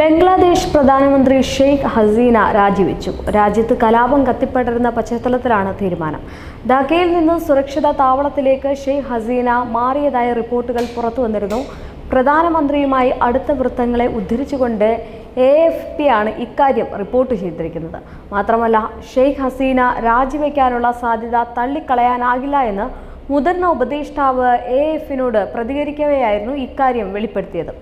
ബംഗ്ലാദേശ് പ്രധാനമന്ത്രി ഷെയ്ഖ് ഹസീന രാജിവെച്ചു. രാജ്യത്ത് കലാപം കത്തിപ്പടരുന്ന പശ്ചാത്തലത്തിലാണ് തീരുമാനം. ധാക്കയിൽ നിന്ന് സുരക്ഷിത താവളത്തിലേക്ക് ഷെയ്ഖ് ഹസീന മാറിയതായ റിപ്പോർട്ടുകൾ പുറത്തുവന്നിരുന്നു പ്രധാനമന്ത്രിയുമായി അടുത്ത വൃത്തങ്ങളെ ഉദ്ധരിച്ചുകൊണ്ട് എ എഫ് പി ആണ് ഇക്കാര്യം റിപ്പോർട്ട് ചെയ്തിരിക്കുന്നത്. മാത്രമല്ല ഷെയ്ഖ് ഹസീന രാജിവെക്കാനുള്ള സാധ്യത തള്ളിക്കളയാനാകില്ല എന്ന് മുതിർന്ന ഉപദേഷ്ടാവ് എ എഫിനോട് പ്രതികരിക്കവെയായിരുന്നു ഇക്കാര്യം വെളിപ്പെടുത്തിയത്.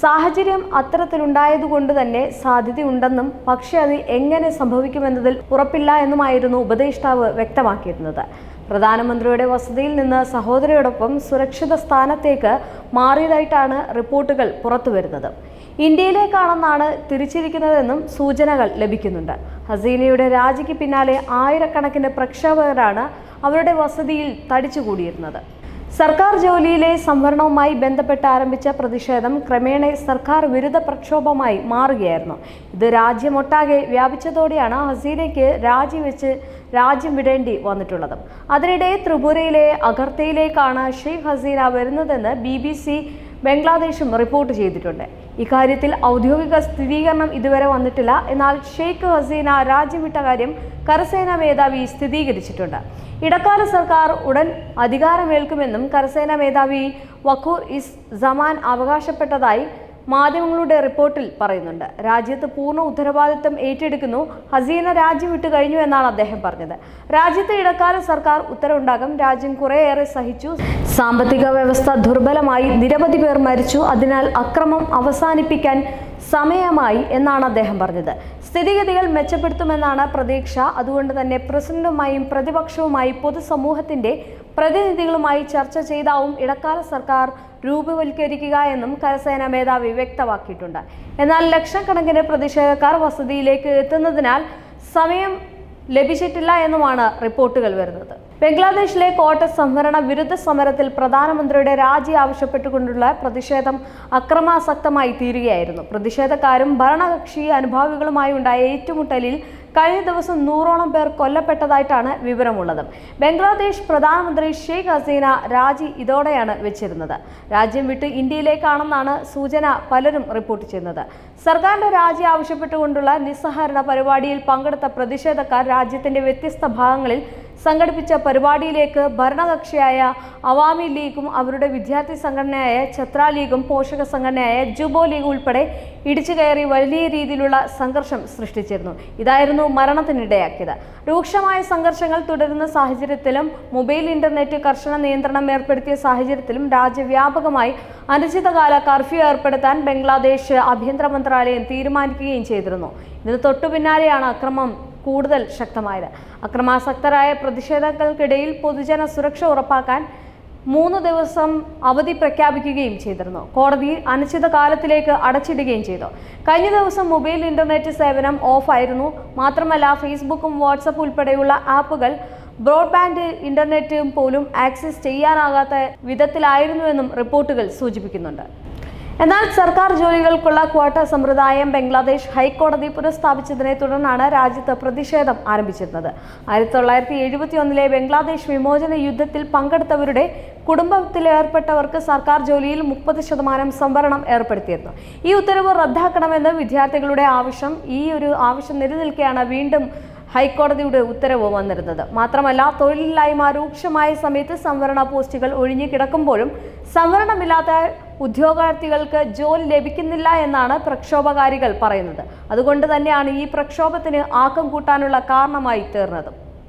സാഹചര്യം അത്തരത്തിലുണ്ടായതുകൊണ്ട് തന്നെ സാധ്യതയുണ്ടെന്നും പക്ഷേ അത് എങ്ങനെ സംഭവിക്കുമെന്നതിൽ ഉറപ്പില്ല എന്നുമായിരുന്നു ഉപദേഷ്ടാവ് വ്യക്തമാക്കിയിരുന്നത്. പ്രധാനമന്ത്രിയുടെ വസതിയിൽ നിന്ന് സഹോദരിയോടൊപ്പം സുരക്ഷിത സ്ഥാനത്തേക്ക് മാറിയതായിട്ടാണ് റിപ്പോർട്ടുകൾ പുറത്തുവരുന്നത്. ഇന്ത്യയിലേക്കാണെന്നാണ് തിരിച്ചിരിക്കുന്നതെന്നും സൂചനകൾ ലഭിക്കുന്നുണ്ട്. ഹസീനയുടെ രാജിക്ക് പിന്നാലെ ആയിരക്കണക്കിന് പ്രക്ഷോഭകരാണ് അവരുടെ വസതിയിൽ തടിച്ചുകൂടിയിരുന്നത്. സർക്കാർ ജോലിയിലെ സംവരണവുമായി ബന്ധപ്പെട്ട് ആരംഭിച്ച പ്രതിഷേധം ക്രമേണ സർക്കാർ വിരുദ്ധ പ്രക്ഷോഭമായി മാറുകയായിരുന്നു. ഇത് രാജ്യമൊട്ടാകെ വ്യാപിച്ചതോടെയാണ് ഹസീനയ്ക്ക് രാജിവെച്ച് രാജ്യം വിടേണ്ടി വന്നിട്ടുള്ളത്. അതിനിടെ ത്രിപുരയിലെ അഗർത്തയിലേക്കാണ് ഷെയ്ഖ് ഹസീന വരുന്നതെന്ന് ബി ബംഗ്ലാദേശും റിപ്പോർട്ട് ചെയ്തിട്ടുണ്ട്. ഇക്കാര്യത്തിൽ ഔദ്യോഗിക സ്ഥിരീകരണം ഇതുവരെ വന്നിട്ടില്ല. എന്നാൽ ഷെയ്ഖ് ഹസീന രാജ്യം വിട്ട കാര്യം കരസേനാ മേധാവി സ്ഥിരീകരിച്ചിട്ടുണ്ട്. ഇടക്കാല സർക്കാർ ഉടൻ അധികാരമേൽക്കുമെന്നും കരസേനാ മേധാവി വഖൂർ ഇസ് സമാൻ അവകാശപ്പെട്ടതായി മാധ്യമങ്ങളുടെ റിപ്പോർട്ടിൽ പറയുന്നുണ്ട്. രാജ്യത്ത് പൂർണ ഉത്തരവാദിത്തം ഏറ്റെടുക്കുന്നു. ഹസീന രാജ്യം വിട്ടു കഴിഞ്ഞു എന്നാണ് അദ്ദേഹം പറഞ്ഞത്. രാജ്യത്തെ ഇടക്കാല സർക്കാർ ഉത്തരവുണ്ടാകും. രാജ്യം കുറേയേറെ സഹിച്ചു. സാമ്പത്തിക വ്യവസ്ഥ ദുർബലമായി. നിരവധി പേർ മരിച്ചു. അതിനാൽ അക്രമം അവസാനിപ്പിക്കാൻ സമയമായി എന്നാണ് അദ്ദേഹം പറഞ്ഞത്. സ്ഥിതിഗതികൾ മെച്ചപ്പെടുത്തുമെന്നാണ് പ്രതീക്ഷ. അതുകൊണ്ട് തന്നെ പ്രസിഡന്റുമായും പ്രതിപക്ഷവുമായി പൊതുസമൂഹത്തിന്റെ പ്രതിനിധികളുമായി ചർച്ച ചെയ്താവും ഇടക്കാല സർക്കാർ രൂപവൽക്കരിക്കുക എന്നും കരസേനാ മേധാവി വ്യക്തമാക്കിയിട്ടുണ്ട്. എന്നാൽ ലക്ഷക്കണക്കിന് പ്രതിഷേധക്കാർ വസതിയിലേക്ക് എത്തുന്നതിനാൽ സമയം ലഭിച്ചിട്ടില്ല എന്നുമാണ് റിപ്പോർട്ടുകൾ വരുന്നത്. ബംഗ്ലാദേശിലെ കോട്ട സംവരണ വിരുദ്ധ സമരത്തിൽ പ്രധാനമന്ത്രിയുടെ രാജി ആവശ്യപ്പെട്ടുകൊണ്ടുള്ള പ്രതിഷേധം അക്രമാസക്തമായി തീരുകയായിരുന്നു. പ്രതിഷേധക്കാരും ഭരണകക്ഷി അനുഭാവികളുമായി ഉണ്ടായ ഏറ്റുമുട്ടലിൽ കഴിഞ്ഞ ദിവസം നൂറോളം പേർ കൊല്ലപ്പെട്ടതായിട്ടാണ് വിവരമുള്ളത്. ബംഗ്ലാദേശ് പ്രധാനമന്ത്രി ഷെയ്ഖ് ഹസീന രാജി ഇതോടെയാണ് വെച്ചിരുന്നത്. രാജ്യം വിട്ട് ഇന്ത്യയിലേക്കാണെന്നാണ് സൂചന പലരും റിപ്പോർട്ട് ചെയ്യുന്നത്. സർക്കാരിന്റെ രാജി ആവശ്യപ്പെട്ടുകൊണ്ടുള്ള നിസ്സഹരണ പരിപാടിയിൽ പങ്കെടുത്ത പ്രതിഷേധക്കാർ രാജ്യത്തിന്റെ വ്യത്യസ്ത ഭാഗങ്ങളിൽ സംഘടിപ്പിച്ച പരിപാടിയിലേക്ക് ഭരണകക്ഷിയായ അവാമി ലീഗും അവരുടെ വിദ്യാർത്ഥി സംഘടനയായ ഛത്ര ലീഗും പോഷക സംഘടനയായ ജുബോ ലീഗ് ഉൾപ്പെടെ ഇടിച്ചു കയറി വലിയ രീതിയിലുള്ള സംഘർഷം സൃഷ്ടിച്ചിരുന്നു. ഇതായിരുന്നു മരണത്തിനിടയാക്കിയത്. രൂക്ഷമായ സംഘർഷങ്ങൾ തുടരുന്ന സാഹചര്യത്തിലും മൊബൈൽ ഇന്റർനെറ്റ് കർശന നിയന്ത്രണം ഏർപ്പെടുത്തിയ സാഹചര്യത്തിലും രാജ്യവ്യാപകമായി അനിശ്ചിതകാല കർഫ്യൂ ഏർപ്പെടുത്താൻ ബംഗ്ലാദേശ് ആഭ്യന്തര മന്ത്രാലയം തീരുമാനിക്കുകയും ചെയ്തിരുന്നു. ഇതിന് തൊട്ടു പിന്നാലെയാണ് അക്രമം കൂടുതൽ ശക്തമായത്. അക്രമാസക്തരായ പ്രതിഷേധങ്ങൾക്കിടയിൽ പൊതുജന സുരക്ഷ ഉറപ്പാക്കാൻ മൂന്ന് ദിവസം അവധി പ്രഖ്യാപിക്കുകയും ചെയ്തിരുന്നു. കോടതി അനിശ്ചിതകാലത്തിലേക്ക് അടച്ചിടുകയും ചെയ്തു. കഴിഞ്ഞ ദിവസം മൊബൈൽ ഇന്റർനെറ്റ് സേവനം ഓഫായിരുന്നു മാത്രമല്ല ഫേസ്ബുക്കും വാട്സപ്പ് ഉൾപ്പെടെയുള്ള ആപ്പുകൾ ബ്രോഡ്ബാൻഡ് ഇന്റർനെറ്റും പോലും ആക്സസ് ചെയ്യാനാകാത്ത വിധത്തിലായിരുന്നുവെന്നും റിപ്പോർട്ടുകൾ സൂചിപ്പിക്കുന്നുണ്ട്. എന്നാൽ സർക്കാർ ജോലികൾക്കുള്ള ക്വാട്ട സമ്പ്രദായം ബംഗ്ലാദേശ് ഹൈക്കോടതി പുനഃസ്ഥാപിച്ചതിനെ തുടർന്നാണ് രാജ്യത്ത് പ്രതിഷേധം ആരംഭിച്ചിരുന്നത്. ആയിരത്തി തൊള്ളായിരത്തി എഴുപത്തി ഒന്നിലെ ബംഗ്ലാദേശ് വിമോചന യുദ്ധത്തിൽ പങ്കെടുത്തവരുടെ കുടുംബത്തിലേർപ്പെട്ടവർക്ക് സർക്കാർ ജോലിയിൽ മുപ്പത് ശതമാനം സംവരണം ഏർപ്പെടുത്തിയിരുന്നു. ഈ ഉത്തരവ് റദ്ദാക്കണമെന്ന് വിദ്യാർത്ഥികളുടെ ആവശ്യം ഈ ഒരു ആവശ്യം നിലനിൽക്കെയാണ് വീണ്ടും ഹൈക്കോടതിയുടെ ഉത്തരവ് വന്നിരുന്നത്. മാത്രമല്ല തൊഴിലില്ലായ്മ രൂക്ഷമായ സമയത്ത് സംവരണ പോസ്റ്റുകൾ ഒഴിഞ്ഞു കിടക്കുമ്പോഴും സംവരണമില്ലാത്ത ഉദ്യോഗാർത്ഥികൾക്ക് ജോലി ലഭിക്കുന്നില്ല എന്നാണ് പ്രക്ഷോഭകാരികൾ പറയുന്നത്. അതുകൊണ്ട് തന്നെയാണ് ഈ പ്രക്ഷോഭത്തിന് ആക്കം കൂട്ടാനുള്ള കാരണമായി തീർന്നത്.